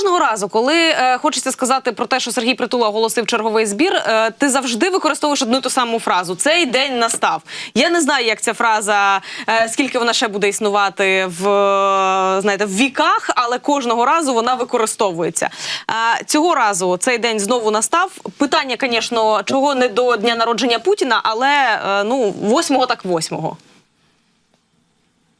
кожного разу, коли е, хочеться сказати про те, що Сергій Притула оголосив черговий збір, е, ти завжди використовуєш одну ту саму фразу. Цей день настав. Я не знаю, як ця фраза, е, скільки вона ще буде існувати в е, знаєте в віках, але кожного разу вона використовується. Е, цього разу цей день знову настав. Питання, звісно, чого не до дня народження Путіна, але е, ну восьмого так восьмого.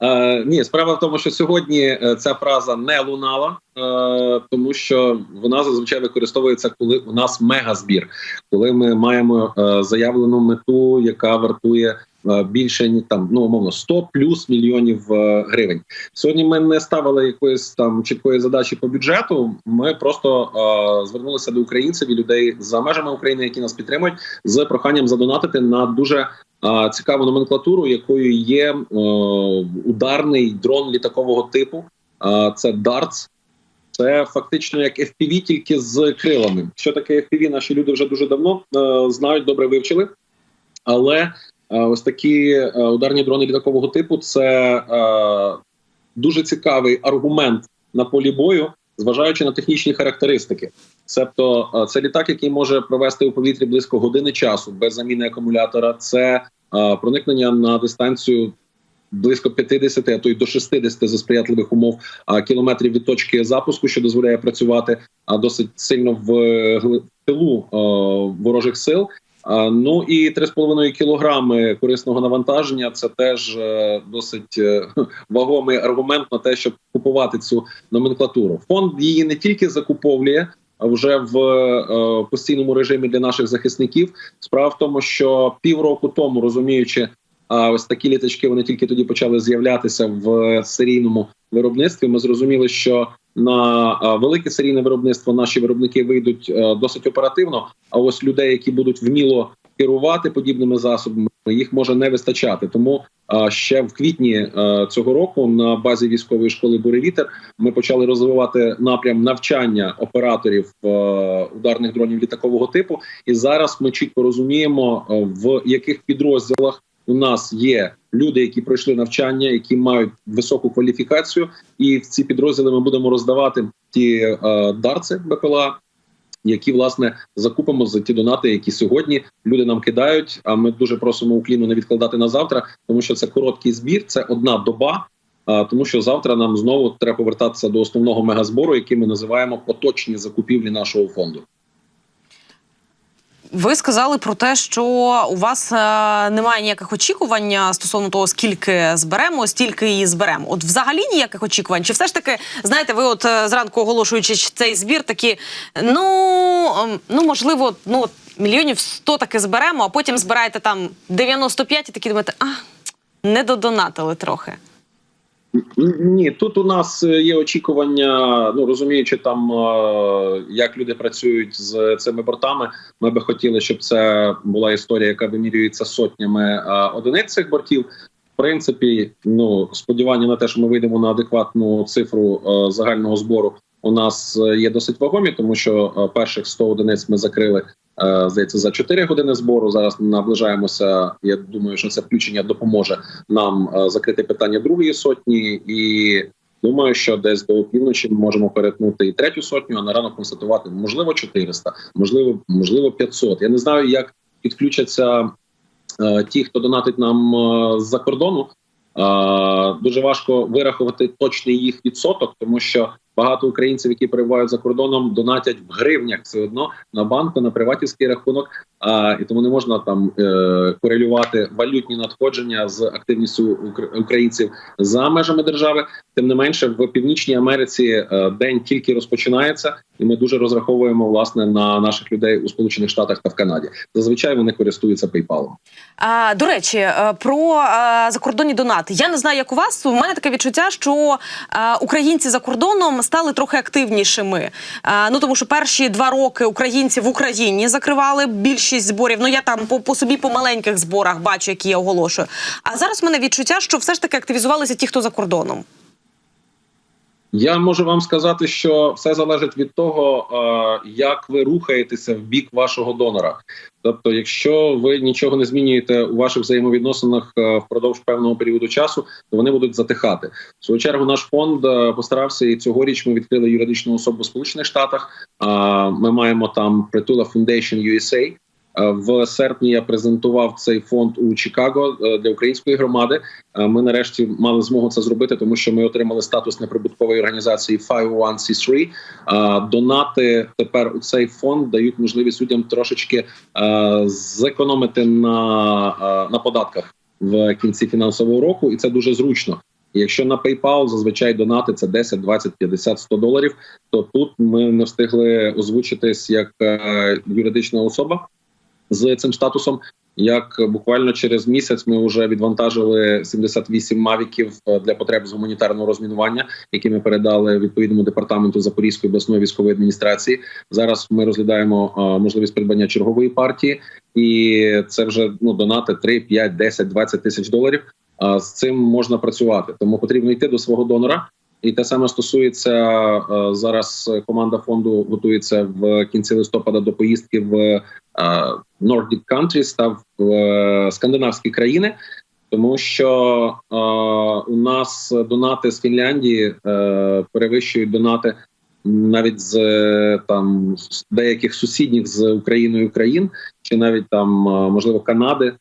Е, ні, справа в тому, що сьогодні е, ця фраза не лунала, е, тому що вона зазвичай використовується, коли у нас мегазбір, коли ми маємо е, заявлену мету, яка вартує е, більше ні там ну умовно 100 плюс мільйонів е, гривень. Сьогодні ми не ставили якоїсь там чіткої задачі по бюджету. Ми просто е, звернулися до українців і людей за межами України, які нас підтримують, з проханням задонатити на дуже цікаву номенклатуру, якою є е, ударний дрон літакового типу. Це DARTS. Це фактично як FPV, тільки з крилами. Що таке FPV, наші люди вже дуже давно е, знають, добре вивчили. Але е, ось такі ударні дрони літакового типу це дуже цікавий аргумент на полі бою, зважаючи на технічні характеристики. Тобто, е, це літак, який може провести у повітрі близько години часу без заміни акумулятора. Це е, проникнення на дистанцію близько 50, а то й до 60 за сприятливих умов кілометрів від точки запуску, що дозволяє працювати а, досить сильно в е, тилу ворожих сил. Ну і 3,5 кілограми корисного навантаження це теж е, досить е, вагомий аргумент на те, щоб купувати цю номенклатуру. Фонд її не тільки закуповує. а Вже в е, постійному режимі для наших захисників справа в тому, що півроку тому розуміючи, а ось такі літачки вони тільки тоді почали з'являтися в серійному виробництві. Ми зрозуміли, що на велике серійне виробництво наші виробники вийдуть е, досить оперативно. А ось людей, які будуть вміло керувати подібними засобами, їх може не вистачати. Тому ще в квітні е, цього року на базі військової школи Буревітер ми почали розвивати напрям навчання операторів е, ударних дронів літакового типу. І зараз ми чітко розуміємо, е, в яких підрозділах у нас є люди, які пройшли навчання, які мають високу кваліфікацію, і в ці підрозділи ми будемо роздавати ті е, дарці БПЛА, які власне закупимо за ті донати, які сьогодні люди нам кидають. А ми дуже просимо Укліну не відкладати на завтра, тому що це короткий збір, це одна доба. А, тому що завтра нам знову треба повертатися до основного мегазбору, який ми називаємо поточні закупівлі нашого фонду. Ви сказали про те, що у вас е, немає ніяких очікувань е, стосовно того, скільки зберемо, стільки і зберемо. От взагалі ніяких очікувань? Чи все ж таки, знаєте, ви от е, зранку оголошуючи цей збір, такі ну, ем, ну можливо, ну мільйонів 100 таки зберемо, а потім збираєте там 95 і такі думаєте, а не додонатили трохи. Ні, тут у нас е, є очікування. Ну розуміючи, там е, як люди працюють з цими бортами. Ми би хотіли, щоб це була історія, яка вимірюється сотнями е, одиниць цих бортів. В принципі, ну сподівання на те, що ми вийдемо на адекватну цифру загального збору. У нас є досить вагомі, тому що перших 100 одиниць ми закрили здається за 4 години збору. Зараз наближаємося. Я думаю, що це включення допоможе нам е, закрити питання другої сотні, і думаю, що десь до півночі ми можемо перетнути і третю сотню. А на ранок констатувати можливо 400, можливо, можливо 500. Я не знаю, як підключаться е, ті, хто донатить нам е, з-за кордону. Е, дуже важко вирахувати точний їх відсоток, тому що багато українців, які перебувають за кордоном, донатять в гривнях все одно на банку, на приватівський рахунок. А і тому не можна там е, корелювати валютні надходження з активністю укр- українців за межами держави. Тим не менше, в північній Америці е, день тільки розпочинається, і ми дуже розраховуємо власне на наших людей у Сполучених Штатах та в Канаді. Зазвичай вони користуються PayPal. А, до речі, е, про е, закордонні донати. Я не знаю, як у вас. У мене таке відчуття, що е, українці за кордоном стали трохи активнішими. Е, ну тому що перші два роки українці в Україні закривали більшість зборів. Ну я там по, по собі по маленьких зборах бачу, які я оголошую. А зараз в мене відчуття, що все ж таки активізувалися ті, хто за кордоном. Я можу вам сказати, що все залежить від того, е, як ви рухаєтеся в бік вашого донора. Тобто, якщо ви нічого не змінюєте у ваших взаємовідносинах е, впродовж певного періоду часу, то вони будуть затихати. В свою чергу наш фонд е, постарався і цьогоріч ми відкрили юридичну особу в Сполучених Штатах. Ми маємо там притула Foundation USA. Е, В серпні я презентував цей фонд у Чикаго е, для української громади. Е, Ми нарешті мали змогу це зробити, тому що ми отримали статус неприбуткової організації 501c3. Е, Донати тепер у цей фонд дають можливість людям трошечки зекономити на, на податках в кінці фінансового року, і це дуже зручно. Якщо на PayPal зазвичай донати це 10, 20, 50, 100 доларів, то тут ми не встигли озвучитись як юридична особа з цим статусом. Як буквально через місяць ми вже відвантажили 78 мавіків е, для потреб з гуманітарного розмінування, які ми передали відповідному департаменту Запорізької обласної військової адміністрації. Зараз ми розглядаємо е, можливість придбання чергової партії, і це вже ну донати 3, 5, 10, 20 тисяч доларів. А з цим можна працювати, тому потрібно йти до свого донора. І те саме стосується е, зараз. Команда фонду готується в кінці листопада до поїздки в е, Nordic countries та в е, скандинавські країни, тому що у нас донати з Фінляндії перевищують донати навіть з там деяких сусідніх з Україною країн, чи навіть там можливо Канади,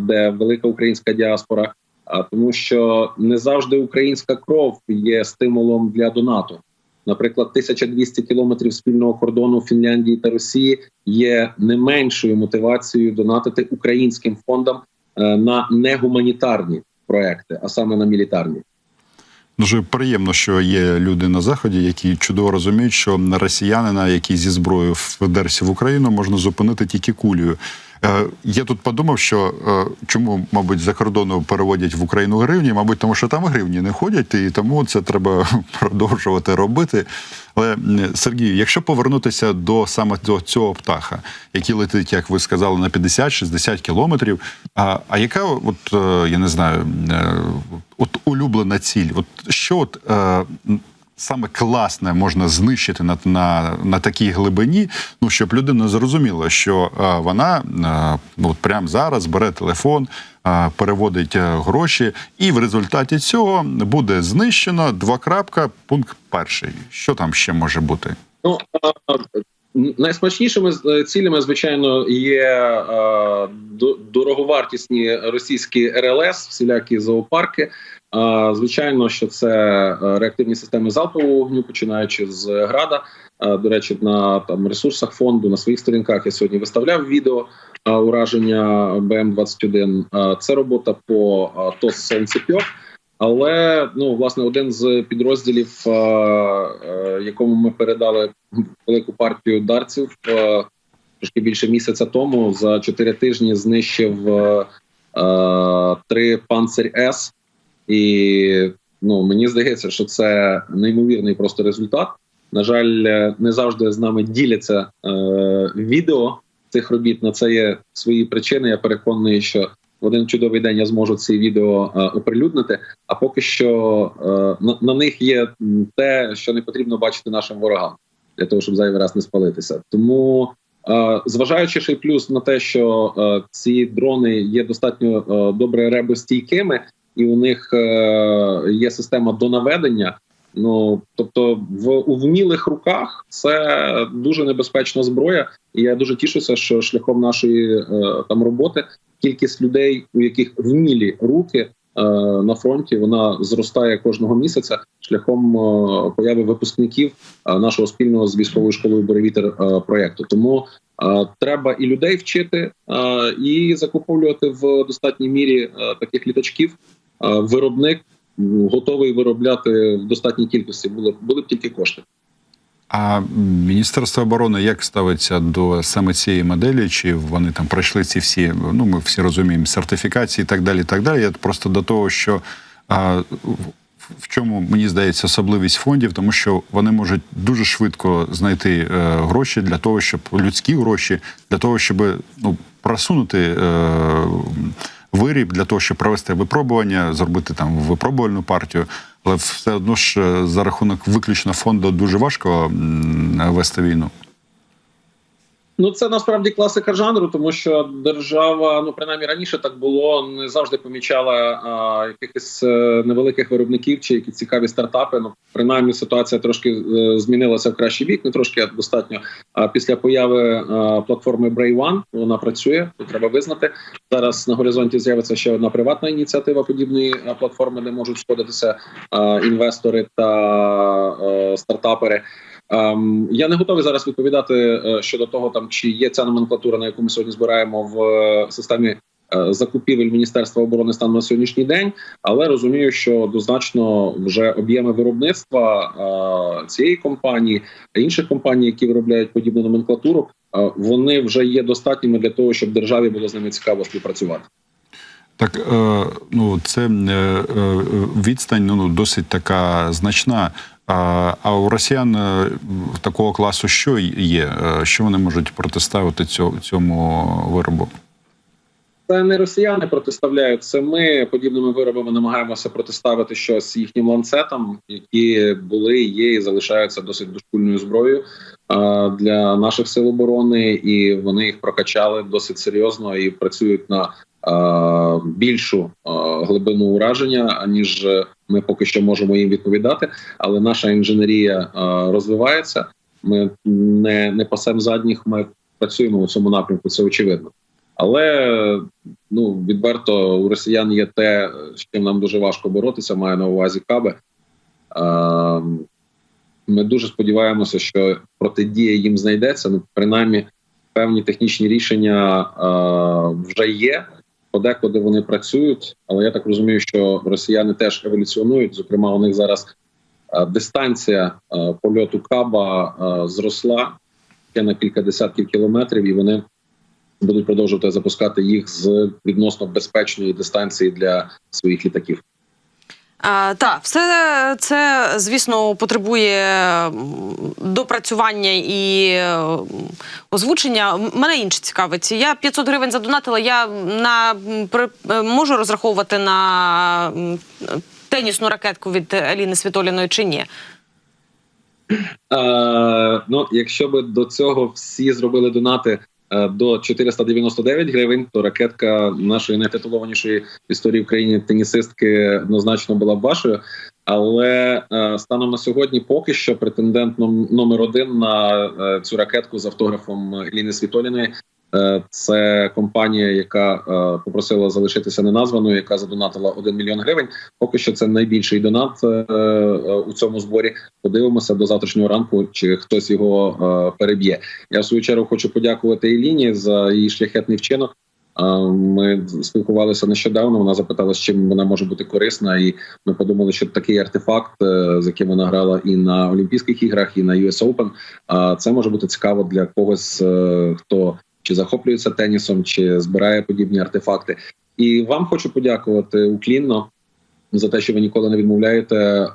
де велика українська діаспора. Тому, що не завжди українська кров є стимулом для донату. Наприклад, 1200 кілометрів спільного кордону Фінляндії та Росії є не меншою мотивацією донатити українським фондам е, на негуманітарні проекти, а саме на мілітарні. Дуже приємно, що є люди на заході, які чудово розуміють, що росіянина, який зі зброєю вдерся в Україну, можна зупинити тільки кулею. Е, я тут подумав, що е, чому, мабуть, за кордону переводять в Україну гривні, мабуть, тому що там гривні не ходять, і тому це треба продовжувати робити. Але м, Сергій, якщо повернутися до саме до цього птаха, який летить, як ви сказали, на 50-60 кілометрів. А, а яка, от е, я не знаю, от улюблена ціль? От що от саме класне можна знищити на, на, на такій глибині, ну щоб людина зрозуміла, що е, вона е, ну, от прямо зараз бере телефон, е, переводить е, гроші, і в результаті цього буде знищено два крапка, пункт перший. Що там ще може бути? Ну а, найсмачнішими цілями, звичайно, є е, дороговартісні російські РЛС, всілякі зоопарки. Е, Звичайно, що це е, реактивні системи залпового вогню, починаючи з града. Е, До речі, на там ресурсах фонду на своїх сторінках я сьогодні виставляв відео е, ураження БМ 21 Це робота по е, ТОС Сенцепьок. Але ну власне один з підрозділів, е, якому ми передали велику партію дарців е, трошки більше місяця тому, за чотири тижні знищив е, три панцирь С, і ну мені здається, що це неймовірний просто результат. На жаль, не завжди з нами діляться е, відео цих робіт. На це є свої причини. Я переконаний, що один чудовий день я зможу ці відео е, оприлюднити. А поки що е, на, на них є те, що не потрібно бачити нашим ворогам для того, щоб зайвий раз не спалитися. Тому, е, зважаючи ще й плюс на те, що ці дрони є достатньо добре ребостійкими, і у них є система донаведення. Ну тобто, в у вмілих руках це дуже небезпечна зброя, і я дуже тішуся, що шляхом нашої е, там роботи кількість людей, у яких вмілі руки е, на фронті, вона зростає кожного місяця шляхом е, появи випускників е, нашого спільного з військовою школою Боревітер е, проєкту. Тому е, треба і людей вчити, і закуповувати в достатній мірі таких літачків. Виробник готовий виробляти в достатній кількості. Були були б тільки кошти. А Міністерство оборони як ставиться до саме цієї моделі? Чи вони там пройшли ці всі, ну ми всі розуміємо, сертифікації і так далі. і так далі. Я просто до того, що а, в чому мені здається особливість фондів, тому що вони можуть дуже швидко знайти е, гроші для того, щоб людські гроші, для того, щоб ну просунути. Е, Виріб для того, щоб провести випробування, зробити там випробувальну партію. Але все одно ж е, за рахунок виключно фонду дуже важко вести війну. Ну, це насправді класика жанру, тому що держава, ну принаймні раніше так було, не завжди помічала а, якихось е, невеликих виробників чи якісь цікаві стартапи. Ну, принаймні, ситуація трошки е, змінилася в кращий бік, не трошки а достатньо. А після появи е, платформи Brave One вона працює. Тут треба визнати. Зараз на горизонті з'явиться ще одна приватна ініціатива подібної платформи, де можуть сходитися е, інвестори та е, стартапери. Ем, я не готовий зараз відповідати е, щодо того, там чи є ця номенклатура, на яку ми сьогодні збираємо в е, системі е, закупівель Міністерства оборони станом на сьогоднішній день, але розумію, що однозначно вже об'єми виробництва е, цієї компанії та інших компаній, які виробляють подібну номенклатуру, е, вони вже є достатніми для того, щоб державі було з ними цікаво співпрацювати. Так, ну це відстань ну, досить така значна. А, у росіян е, такого класу що є? Е, Що вони можуть протиставити цьому, виробу? Це не росіяни протиставляють. Це ми подібними виробами намагаємося протиставити щось їхнім ланцетам, які були, є і залишаються досить дошкульною зброєю для наших сил оборони, і вони їх прокачали досить серйозно і працюють на більшу глибину ураження, аніж ми поки що можемо їм відповідати. Але наша інженерія розвивається. Ми не, не пасемо задніх. Ми працюємо у цьому напрямку. Це очевидно. Але ну відверто у росіян є те, з чим нам дуже важко боротися. Маю на увазі каби. Е, Ми дуже сподіваємося, що протидія їм знайдеться. Ну, принаймні, певні технічні рішення е, вже є. Подекуди вони працюють, але я так розумію, що росіяни теж еволюціонують. Зокрема, у них зараз е, дистанція е, польоту каба е, зросла ще на кілька десятків кілометрів, і вони будуть продовжувати запускати їх з відносно безпечної дистанції для своїх літаків. Так, все це, звісно, потребує допрацювання і озвучення. Мене інше цікавить. Я 500 гривень задонатила. Я на е, можу розраховувати на тенісну ракетку від Аліни Світоліної чи ні? Е, ну, якщо би до цього всі зробили донати до 499 гривень, то ракетка нашої найтитулованішої в історії в країні тенісистки однозначно була б вашою. Але е, станом на сьогодні поки що претендент номер один на е, цю ракетку з автографом Ліни Світоліної. Е, Це компанія, яка е, попросила залишитися неназваною, яка задонатила 1 мільйон гривень. Поки що це найбільший донат е, у цьому зборі. Подивимося до завтрашнього ранку, чи хтось його переб'є. Я в свою чергу хочу подякувати Еліні за її шляхетний вчинок. Ми спілкувалися нещодавно. Вона запитала, з чим вона може бути корисна, і ми подумали, що такий артефакт, з яким вона грала і на Олімпійських іграх, і на US Open, це може бути цікаво для когось, хто чи захоплюється тенісом, чи збирає подібні артефакти. І вам хочу подякувати уклінно за те, що ви ніколи не відмовляєте е,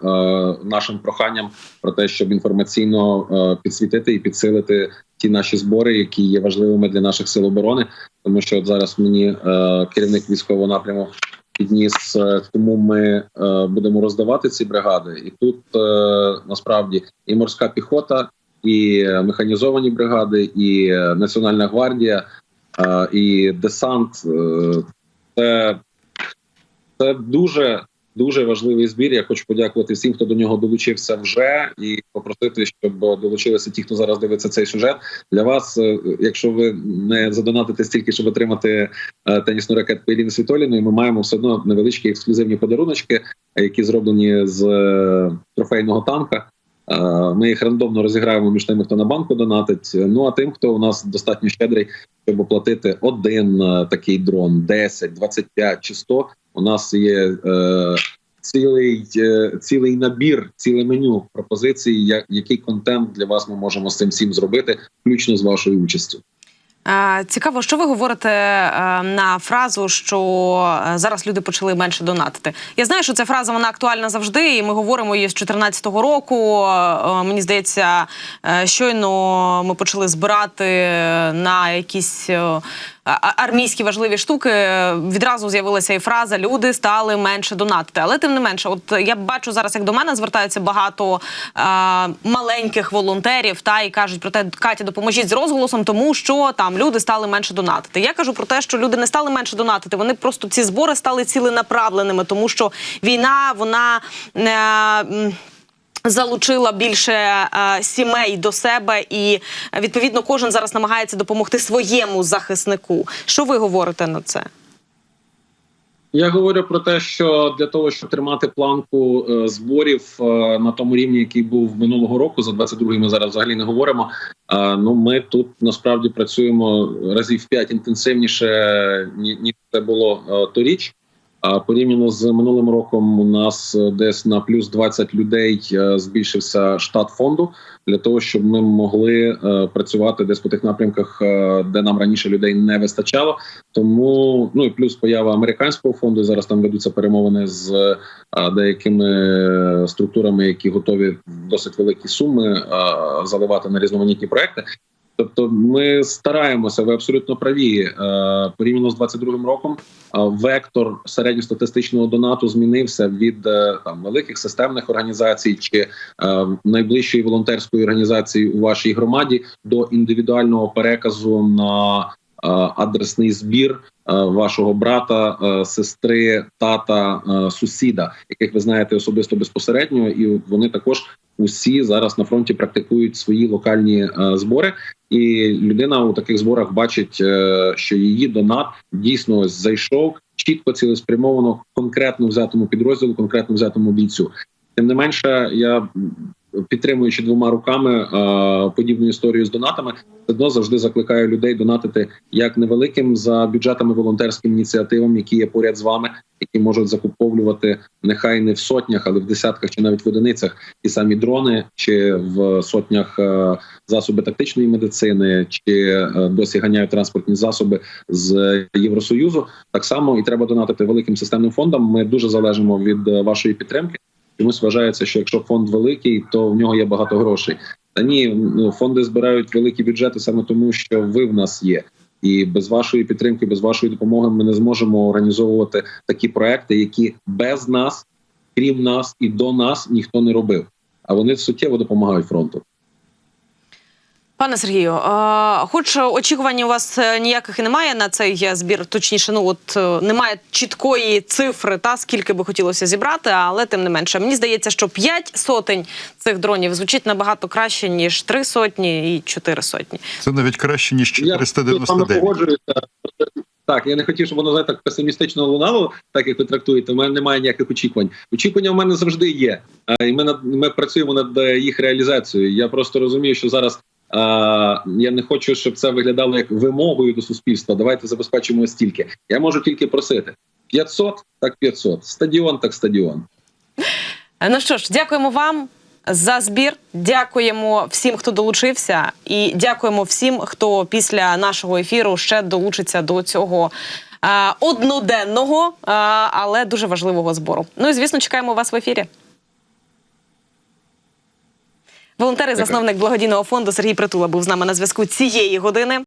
нашим проханням про те, щоб інформаційно е, підсвітити і підсилити ті наші збори, які є важливими для наших сил оборони. Тому що от зараз мені е, керівник військового напряму підніс, е, тому ми е, будемо роздавати ці бригади. І тут е, насправді і морська піхота, і е, механізовані бригади, і е, Національна гвардія, е, і десант. Це, це дуже дуже важливий збір. Я хочу подякувати всім, хто до нього долучився вже, і попросити, щоб долучилися ті, хто зараз дивиться цей сюжет. Для вас, якщо ви не задонатите стільки, щоб отримати тенісну ракетку Еліни Світоліної, ми маємо все одно невеличкі ексклюзивні подаруночки, які зроблені з трофейного танка. Е, Ми їх рандомно розіграємо між тими, хто на банку донатить. Ну а тим, хто у нас достатньо щедрий, щоб оплатити один е, такий дрон, 10, 25 чи 100, у нас є е, цілий, е, цілий набір, ціле меню пропозицій, як який контент для вас ми можемо з цим всім зробити, включно з вашою участю. Е, Цікаво, що ви говорите е, на фразу, що е, зараз люди почали менше донатити. Я знаю, що ця фраза вона актуальна завжди, і ми говоримо її з 2014 року. Мені здається, щойно ми почали збирати на якісь армійські важливі штуки, е, відразу з'явилася і фраза Люди стали менше донатити. Але тим не менше, от я бачу зараз, як до мене звертаються багато а, маленьких волонтерів, та і кажуть про те, Катя, допоможіть з розголосом, тому що там люди стали менше донатити. Я кажу про те, що люди не стали менше донатити. Вони просто ці збори стали ціленаправленими, тому що війна вона. Е, Залучила більше е, сімей до себе, і відповідно кожен зараз намагається допомогти своєму захиснику. Що ви говорите на це? Я говорю про те, що для того, щоб тримати планку е, зборів е, на тому рівні, який був минулого року, за 22-й ми зараз взагалі не говоримо. Е, ну ми тут насправді працюємо разів п'ять інтенсивніше ні- ніж це було е, торіч. Порівняно з минулим роком, у нас е, десь на плюс 20 людей е, збільшився штат фонду для того, щоб ми могли е, працювати десь по тих напрямках, де нам раніше людей не вистачало. Тому ну і плюс поява американського фонду. Зараз там ведуться перемовини з деякими структурами, які готові досить великі суми заливати на різноманітні проекти. Тобто, ми стараємося, ви абсолютно праві. Е, порівняно з 22-м роком, е, вектор середньостатистичного донату змінився від е, там великих системних організацій чи найближчої волонтерської організації у вашій громаді до індивідуального переказу на адресний збір вашого брата, сестри, тата, сусіда, яких ви знаєте особисто безпосередньо, і вони також усі зараз на фронті практикують свої локальні е, збори. І людина у таких зборах бачить, е, що її донат дійсно зайшов чітко цілеспрямовано конкретно взятому підрозділу, конкретно взятому бійцю. Тим не менше, я підтримуючи двома руками е, подібну історію з донатами, все одно завжди закликаю людей донатити як невеликим за бюджетами волонтерським ініціативам, які є поряд з вами, які можуть закуповувати нехай не в сотнях, але в десятках чи навіть в одиницях ті самі дрони, чи в сотнях е, засоби тактичної медицини, чи е, досі ганяють транспортні засоби з Євросоюзу. Так само і треба донатити великим системним фондам. Ми дуже залежимо від вашої підтримки. Чомусь вважається, що якщо фонд великий, то в нього є багато грошей. Та ні, ну, фонди збирають великі бюджети саме тому, що ви в нас є. І без вашої підтримки, без вашої допомоги, ми не зможемо організовувати такі проекти, які без нас, крім нас і до нас ніхто не робив. А вони суттєво допомагають фронту. Пане Сергію, хоч очікувань у вас е, ніяких і немає на цей е, збір, точніше, ну от е, немає чіткої цифри, та скільки би хотілося зібрати, але тим не менше, мені здається, що 5 сотень цих дронів звучить набагато краще ніж 3 сотні і 4 сотні. Це навіть краще ніж Я тут з вами 499. погоджуюся. Так, я не хотів, щоб воно так песимістично лунало, так як ви трактуєте. У мене немає ніяких очікувань. Очікування у мене завжди є. А, і ми над ми працюємо над їх реалізацією. Я просто розумію, що зараз я не хочу, щоб це виглядало як вимогою до суспільства. Давайте забезпечимо стільки. Я можу тільки просити 500, так 500. Стадіон, так стадіон. Е, Ну що ж, дякуємо вам за збір. Дякуємо всім, хто долучився, і дякуємо всім, хто після нашого ефіру ще долучиться до цього. е, Одноденного, е, але дуже важливого збору. Ну і звісно, чекаємо вас в ефірі. Волонтер і засновник благодійного фонду Сергій Притула був з нами на зв'язку цієї години.